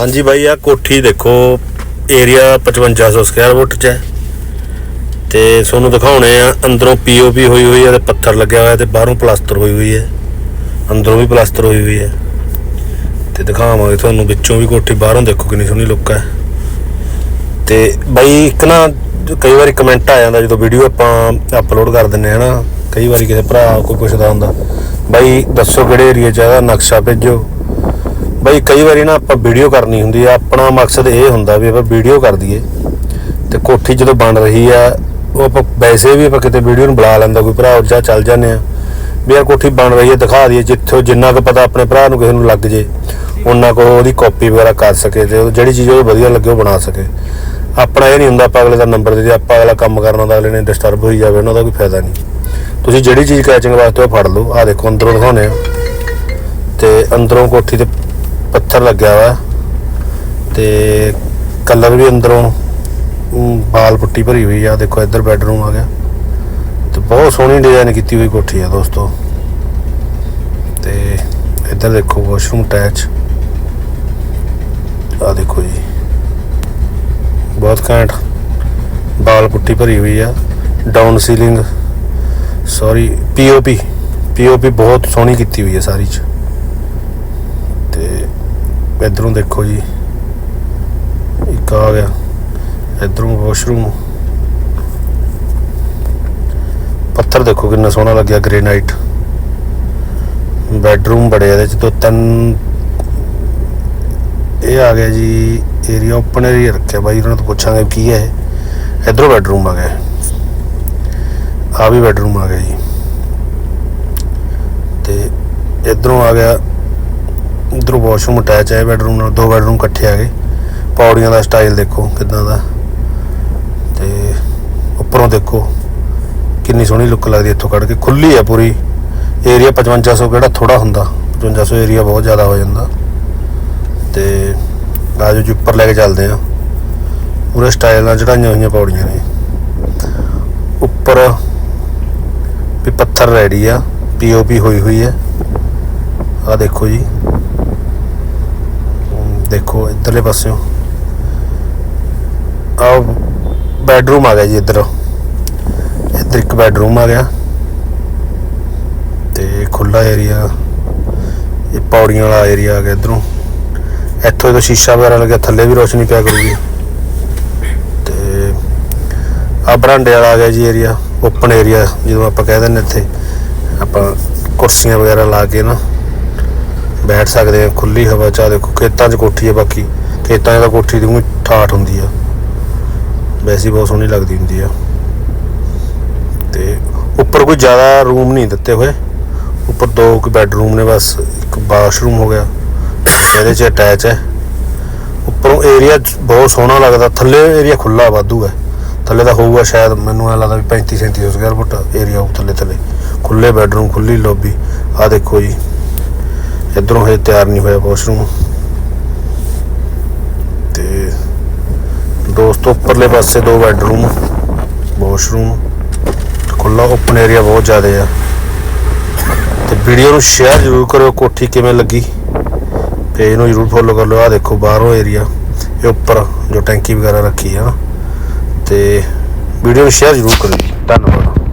ਹਾਂਜੀ ਬਾਈ ਆ ਕੋਠੀ ਦੇਖੋ ਏਰੀਆ 5500 ਸਕੁਅਰ ਫੁੱਟ ਚ ਹੈ। ਤੇ ਤੁਹਾਨੂੰ ਦਿਖਾਉਣੇ ਆ, ਅੰਦਰੋਂ ਪੀਓਪੀ ਹੋਈ ਹੋਈ ਹੈ ਤੇ ਪੱਥਰ ਲੱਗਿਆ ਹੋਇਆ ਤੇ ਬਾਹਰੋਂ ਪਲਾਸਟਰ ਹੋਈ ਹੋਈ ਹੈ। ਅੰਦਰੋਂ ਵੀ ਪਲਾਸਟਰ ਹੋਈ ਹੋਈ ਹੈ। ਤੇ ਦਿਖਾਵਾਂਗੇ ਤੁਹਾਨੂੰ, ਵਿੱਚੋਂ ਵੀ ਕੋਠੀ, ਬਾਹਰੋਂ ਦੇਖੋ ਕਿੰਨੀ ਸੋਹਣੀ ਲੁੱਕ ਹੈ। ਤੇ ਬਾਈ, ਇੱਕ ਨਾ, ਕਈ ਵਾਰੀ ਕਮੈਂਟ ਆ ਜਾਂਦਾ ਜਦੋਂ ਵੀਡੀਓ ਆਪਾਂ ਅਪਲੋਡ ਕਰ ਦਿੰਨੇ ਆ ਨਾ, ਕਈ ਵਾਰੀ ਕਿਸੇ ਭਰਾ ਕੋਈ ਪੁੱਛਦਾ ਹੁੰਦਾ, ਬਾਈ, ਦੱਸੋ ਕਿਹੜੇ ਏਰੀਆ 'ਚ ਇਹਦਾ ਨਕਸ਼ਾ ਭੇਜੋ। ਬਾਈ ਕਈ ਵਾਰੀ ਨਾ ਆਪਾਂ ਵੀਡੀਓ ਕਰਨੀ ਹੁੰਦੀ ਆ, ਆਪਣਾ ਮਕਸਦ ਇਹ ਹੁੰਦਾ ਵੀ ਆਪਾਂ ਵੀਡੀਓ ਕਰ ਦਈਏ। ਤੇ ਕੋਠੀ ਜਦੋਂ ਬਣ ਰਹੀ ਆ, ਉਹ ਆਪਾਂ ਵੈਸੇ ਵੀ ਆਪਾਂ ਕਿਤੇ ਵੀਡੀਓ ਨੂੰ ਬੁਲਾ ਲੈਂਦਾ, ਕੋਈ ਭਰਾ ਜਾਂ ਚੱਲ ਜਾਂਦੇ ਆ। ਵੀ ਆ ਕੋਠੀ ਬਣ ਰਹੀ ਹੈ ਦਿਖਾ ਦਈਏ, ਜਿੱਥੋਂ ਜਿੰਨਾ ਕੁ ਪਤਾ ਆਪਣੇ ਭਰਾ ਨੂੰ ਕਿਸੇ ਨੂੰ ਲੱਗ ਜੇ, ਉਹਨਾਂ ਕੋ ਉਹਦੀ ਕਾਪੀ ਵਗੈਰਾ ਕਰ ਸਕੇ ਤੇ ਜਿਹੜੀ ਚੀਜ਼ ਉਹ ਵਧੀਆ ਲੱਗੇ, ਉਹ ਬਣਾ ਸਕੇ। ਆਪਣਾ ਇਹ ਨਹੀਂ ਹੁੰਦਾ ਆਪਾਂ ਅਗਲੇ ਦਾ ਨੰਬਰ ਦੇ ਦੇ ਆਪਾਂ ਅਗਲਾ ਕੰਮ ਕਰਨਾ ਦਾ ਅਗਲੇ ਨੇ ਡਿਸਟਰਬ ਹੋਈ ਜਾਵੇ, ਉਹਨਾਂ ਦਾ ਕੋਈ ਫਾਇਦਾ ਨਹੀਂ। ਤੁਸੀਂ ਜਿਹੜੀ ਚੀਜ਼ ਕੈਚਿੰਗ ਵਾਸਤੇ ਉਹ ਫੜ ਲਓ ਆ ਦੇਖੋ ਅੰਦਰੋਂ ਦਿਖਾਉਣੇ ਆ। ਤੇ ਅੰਦਰੋਂ ਕੋਠੀ ਤੇ ਪੱਥਰ ਲੱਗਿਆ ਵਾ ਤੇ ਕਲਰ ਵੀ ਅੰਦਰੋਂ ਬਾਲ ਪੁੱਟੀ ਭਰੀ ਹੋਈ ਆ। ਦੇਖੋ, ਇੱਧਰ ਬੈਡਰੂਮ ਆ ਗਿਆ। ਤੇ ਬਹੁਤ ਸੋਹਣੀ ਡਿਜ਼ਾਈਨ ਕੀਤੀ ਹੋਈ ਕੋਠੀ ਆ ਦੋਸਤੋ। ਤੇ ਇੱਧਰ ਦੇਖੋ ਵਾਸ਼ਰੂਮ ਅਟੈਚ ਆ ਦੇਖੋ ਜੀ। ਬਹੁਤ ਘੈਂਟ ਬਾਲ ਪੁੱਟੀ ਭਰੀ ਹੋਈ ਆ। Down ceiling sorry POP POP ਬਹੁਤ ਸੋਹਣੀ ਕੀਤੀ ਹੋਈ ਹੈ ਸਾਰੀ ਚ। ਇਧਰੋਂ ਦੇਖੋ ਜੀ, ਇੱਕ ਆ ਗਿਆ, ਇਧਰੋਂ ਵਾਸ਼ਰੂਮ ਪੱਥਰ ਦੇਖੋ ਕਿੰਨਾ ਸੋਹਣਾ ਲੱਗਿਆ ਗ੍ਰੇਨਾਈਟ ਬੈਡਰੂਮ ਬੜੇ ਇਹਦੇ ਚ, ਦੋ ਤਿੰਨ, ਇਹ ਆ ਗਿਆ ਜੀ ਏਰੀਆ ਓਪਨ ਏਰੀਆ ਰੱਖਿਆ ਬਾਈ, ਉਹਨਾਂ ਤੋਂ ਪੁੱਛਾਂਗੇ ਕੀ ਹੈ ਇਹ। ਇਧਰੋਂ ਬੈਡਰੂਮ ਆ ਗਿਆ ਆ ਵੀ ਬੈਡਰੂਮ ਆ ਗਿਆ ਜੀ। ਤੇ ਇਧਰੋਂ ਆ ਗਿਆ ਇਧਰੋਂ ਵਾਸ਼ਰੂਮ ਅਟੈਚ ਹੈ ਬੈਡਰੂਮ ਨਾਲ ਦੋ ਬੈਡਰੂਮ ਇਕੱਠੇ ਆ ਗਏ ਪੌੜੀਆਂ ਦਾ ਸਟਾਈਲ ਦੇਖੋ ਕਿਦਾਂ ਦਾ। ਤੇ ਉੱਪਰੋਂ ਦੇਖੋ, ਕਿੰਨੀ ਸੋਹਣੀ ਲੁੱਕ ਲੱਗਦੀ ਇੱਥੋਂ ਕੱਢ ਕੇ। ਖੁੱਲੀ ਹੈ ਪੂਰੀ। ਏਰੀਆ 5500 ਕਿਹੜਾ ਥੋੜਾ ਹੁੰਦਾ। 5500 ਏਰੀਆ ਬਹੁਤ ਜ਼ਿਆਦਾ ਹੋ ਜਾਂਦਾ। ਤੇ ਆਜੋ ਜੀ, ਉੱਪਰ ਲੈ ਕੇ ਚੱਲਦੇ ਆ ਪੂਰੇ ਸਟਾਈਲ ਨਾਲ ਚੜਾਈਆਂ ਹੋਈਆਂ ਪੌੜੀਆਂ ਨੇ। ਉੱਪਰ ਵੀ ਪੱਥਰ ਰੈਡੀ ਆ। ਪੀਓਪੀ ਹੋਈ ਹੋਈ ਹੈ। ਆ ਦੇਖੋ ਜੀ। ਦੇਖੋ, ਇੱਧਰਲੇ ਪਾਸਿਓਂ। ਆ ਬੈਡਰੂਮ ਆ ਗਿਆ ਜੀ ਇੱਧਰ। ਇੱਧਰ ਇੱਕ ਬੈਡਰੂਮ ਆ ਗਿਆ। ਤੇ ਖੁੱਲਾ ਏਰੀਆ ਇਹ ਪੌੜੀਆਂ ਵਾਲਾ ਏਰੀਆ ਆ ਗਿਆ ਇਧਰੋਂ। ਇੱਥੋਂ ਇਹਦਾ ਸ਼ੀਸ਼ਾ ਵਗੈਰਾ ਲੱਗਿਆ, ਥੱਲੇ ਵੀ ਰੋਸ਼ਨੀ ਪਿਆ ਕਰੂਗੀ। ਤੇ ਆ ਬਰਾਂਡੇ ਵਾਲਾ ਆ ਗਿਆ ਜੀ ਏਰੀਆ ਓਪਨ ਏਰੀਆ ਜਦੋਂ ਆਪਾਂ ਕਹਿ ਦਿੰਦੇ ਇੱਥੇ। ਆਪਾਂ ਕੁਰਸੀਆਂ ਵਗੈਰਾ ਲਾ ਕੇ ਨਾ। ਬੈਠ ਸਕਦੇ ਆ ਖੁੱਲੀ ਹਵਾ ਚ ਦੇਖੋ, ਖੇਤਾਂ 'ਚ ਕੋਠੀ ਆ ਬਾਕੀ, ਖੇਤਾਂ 'ਚ ਤਾਂ ਕੋਠੀ ਦੀ ਊਂ ਠਾਠ ਹੁੰਦੀ ਆ। ਵੈਸੀ ਬਹੁਤ ਸੋਹਣੀ ਲੱਗਦੀ ਹੁੰਦੀ ਆ। ਤੇ ਉੱਪਰ ਕੋਈ ਜ਼ਿਆਦਾ ਰੂਮ ਨਹੀਂ ਦਿੱਤੇ ਹੋਏ। ਉੱਪਰ ਦੋ ਕੁ ਬੈੱਡਰੂਮ ਨੇ, ਬਸ ਇੱਕ ਬਾਥਰੂਮ ਹੋ ਗਿਆ, ਇਹਦੇ 'ਚ ਅਟੈਚ ਹੈ। ਉੱਪਰੋਂ ਏਰੀਆ ਬਹੁਤ ਸੋਹਣਾ ਲੱਗਦਾ, ਥੱਲੇ ਏਰੀਆ ਖੁੱਲਾ ਵਾਧੂ ਹੈ। ਥੱਲੇ ਤਾਂ ਹੋਊਗਾ ਸ਼ਾਇਦ, ਮੈਨੂੰ ਐ ਲੱਗਦਾ ਵੀ 35 37 ਸਕੁਅਰ ਫੁੱਟ ਏਰੀਆ ਹੋਊ ਥੱਲੇ ਥੱਲੇ। ਖੁੱਲੇ ਬੈੱਡਰੂਮ ਖੁੱਲੀ ਲੌਬੀ ਆ ਦੇਖੋ ਜੀ। ਇਧਰੋਂ ਹਜੇ ਤਿਆਰ ਨਹੀਂ ਹੋਇਆ ਵਾਸ਼ਰੂਮ ਤੇ ਦੋਸਤੋ, ਉੱਪਰਲੇ ਪਾਸੇ ਦੋ ਬੈਡਰੂਮ ਵਾਸ਼ਰੂਮ ਖੁੱਲਾ ਓਪਨ ਏਰੀਆ ਬਹੁਤ ਜ਼ਿਆਦਾ ਆ। ਤੇ ਵੀਡੀਓ ਨੂੰ ਸ਼ੇਅਰ ਜ਼ਰੂਰ ਕਰਿਓ, ਕੋਠੀ ਕਿਵੇਂ ਲੱਗੀ। ਪੇਜ ਨੂੰ ਜ਼ਰੂਰ ਫੋਲੋ ਕਰ ਲਿਓ। ਆ ਦੇਖੋ, ਬਾਹਰੋਂ ਏਰੀਆ ਇਹ ਉੱਪਰ ਜੋ ਟੈਂਕੀ ਵਗੈਰਾ ਰੱਖੀ ਆ ਨਾ। ਤੇ ਵੀਡੀਓ ਨੂੰ ਸ਼ੇਅਰ ਜ਼ਰੂਰ ਕਰਿਓ। ਧੰਨਵਾਦ।